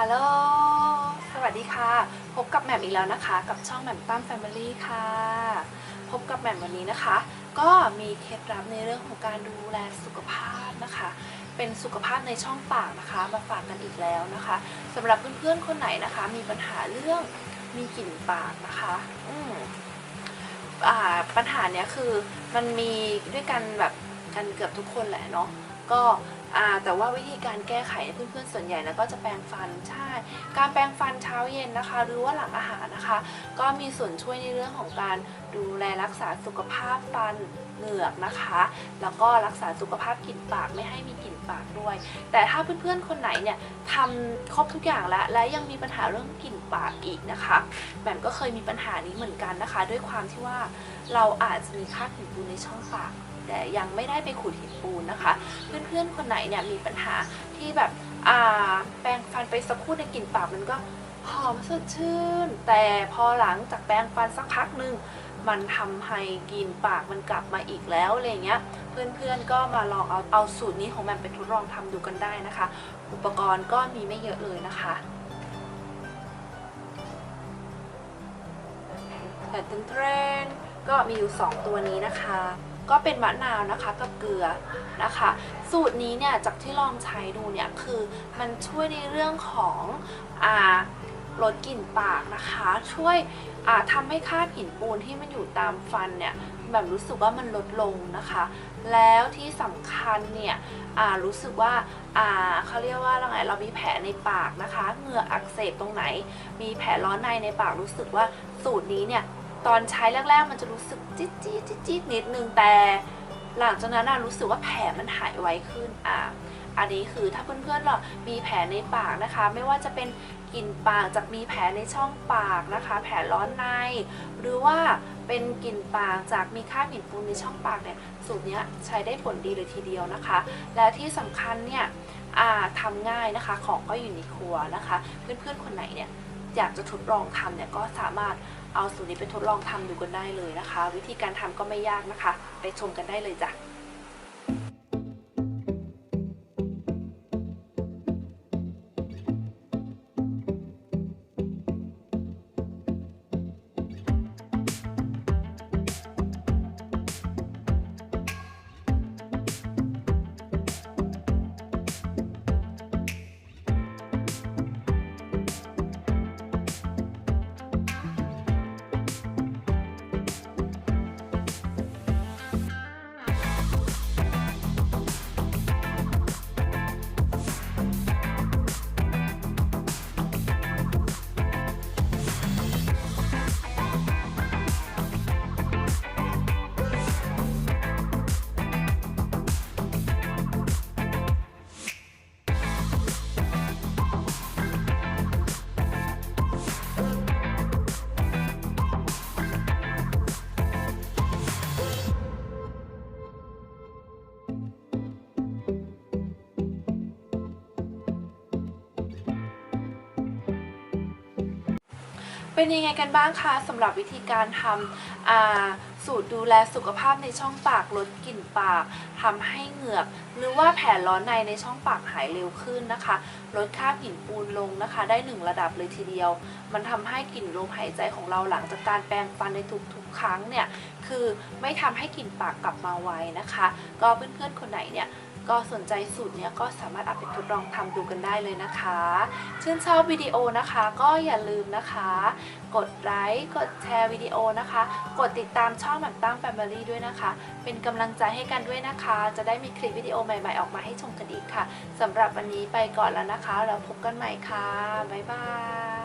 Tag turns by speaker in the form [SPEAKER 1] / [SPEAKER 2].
[SPEAKER 1] ฮัลโหล สวัสดีค่ะ พบกับแหม่มอีกแล้วนะคะ กับช่องแหม่มตั้มแฟมิลี่ค่ะ พบกับแหม่มวันนี้นะคะ ก็มีเคล็ดลับในเรื่องของการดูแลสุขภาพนะคะ เป็นสุขภาพในช่องปากนะคะ มาฝากกันอีกแล้วนะคะสำหรับเพื่อนๆคนไหนนะคะ มีปัญหาเรื่องมีกลิ่นปากนะคะ อืมอ่าปัญหาเนี้ยคือมันมีด้วยกันแบบกันเกือบทุกคนแหละเนาะ ก็แต่ว่าวิธีการแก้ไขเพื่อนๆส่วนใหญ่นะก็จะแปรงฟันใช่การแปรงฟันเช้าเย็นนะคะ หรือว่าหลังอาหารนะคะ ก็มีส่วนช่วยในเรื่องของการดูแลรักษาสุขภาพฟันเหงือกนะคะ แล้วก็รักษาสุขภาพกลิ่นปากไม่ให้มีกลิ่นปากด้วย แต่ถ้าเพื่อนๆคนไหนเนี่ยทำครบทุกอย่างแล้วและยังมีปัญหาเรื่องกลิ่นปากอีกนะคะแหม่มก็เคยมีปัญหานี้เหมือนกันนะคะ ด้วยความที่ว่าเราอาจจะมีค่าหินปูนในช่องปาก แต่ยังไม่ได้ไปขูดหินปูนนะคะ เพื่อนๆคนไหนเนี่ยมีปัญหาที่แบบแปรงฟันไปสักครู่ในกลิ่นปากมันก็หอมสดชื่น แต่พอหลังจากแปรงฟันสักพักหนึ่งมันทำให้กลินปากมันกลับมาอีกแล้วอะไรเงี้ย เพื่อนๆก็มาลองเอาเอาสูตรนี้ของแมมไปทดลองทำดูกันได้นะคะ อุปกรณ์ก็มีไม่เยอะเลยนะคะแต่เทรนก็มีอยู่ 2 ตัวนี้นะคะ ก็เป็นมะนาวนะคะกับเกลือนะคะ สูตรนี้เนี่ยจากที่ลองใช้ดูเนี่ยคือมันช่วยในเรื่องของอ่าลดกลิ่นปากนะคะ ช่วยอ่าทำให้ค่าบหินปูนที่มันอยู่ตามฟันเนี่ยแบบรู้สึกว่ามันลดลงนะคะ แล้วที่สำคัญเนี่ยอ่ารู้สึกว่าอ่าเขาเรียกว่าเราไงเรามีแผลในปากนะคะเหงื่ออักเสบตรงไหน มีแผลร้อนในในปากรู้สึกว่าสูตรนี้เนี่ย ตอนใช้แรก ๆ มันจะรู้สึกจี๊ดจี๊ดจี๊ดจี๊ดนิดนึงแต่ หลังจากนั้นน่ะรู้สึกว่าแผลมันหายไวขึ้นอะอันนี้คือถ้าเพื่อนๆเรามีแผลในปากนะคะ ไม่ว่าจะเป็นกลิ่นปากจากมีแผลในช่องปากนะคะ แผลร้อนใน หรือว่าเป็นกลิ่นปากจากมีค่าบหินปูนในช่องปากเนี่ยสูตรนี้ใช้ได้ผลดีเลยทีเดียวนะคะ และที่สำคัญเนี่ยอ่าทำง่ายนะคะของก็อยู่ในครัวนะคะ เพื่อนๆคนไหนเนี่ยอยากจะทดลองทำเนี่ยก็สามารถ เอาสูตรนี้ไปทดลองทำดูกันได้เลยนะคะ วิธีการทำก็ไม่ยากนะคะ ไปชมกันได้เลยจ้ะ เป็นยังไงกันบ้างคะสำหรับวิธีการทำสูตรดูแลสุขภาพในช่องปากลดกลิ่นปากทำให้เหงือก หรือว่าแผลร้อนในในช่องปากหายเร็วขึ้นนะคะ ลดค่าบหินปูนลงนะคะ ได้หนึ่งระดับเลยทีเดียว มันทำให้กลิ่นลมหายใจของเราหลังจากการแปรงฟันในทุกๆ ครั้งเนี่ยคือไม่ทำให้กลิ่นปากกลับมาไวนะคะ ก็เพื่อนๆคนไหนเนี่ย ก็สนใจสูตรเนี้ยก็สามารถเอาไปทดลองทำดูกันได้เลยนะคะ ชื่นชอบวิดีโอนะคะ ก็อย่าลืมนะคะ กดไลค์กดแชร์วิดีโอนะคะ กดติดตามช่องหม่ำตั้งแฟมิลี่ด้วยนะคะ เป็นกำลังใจให้กันด้วยนะคะ จะได้มีคลิปวิดีโอใหม่ ๆ ออกมาให้ชมกันอีกค่ะสำหรับวันนี้ไปก่อนแล้วนะคะแล้วพบกันใหม่ค่ะบ๊ายบาย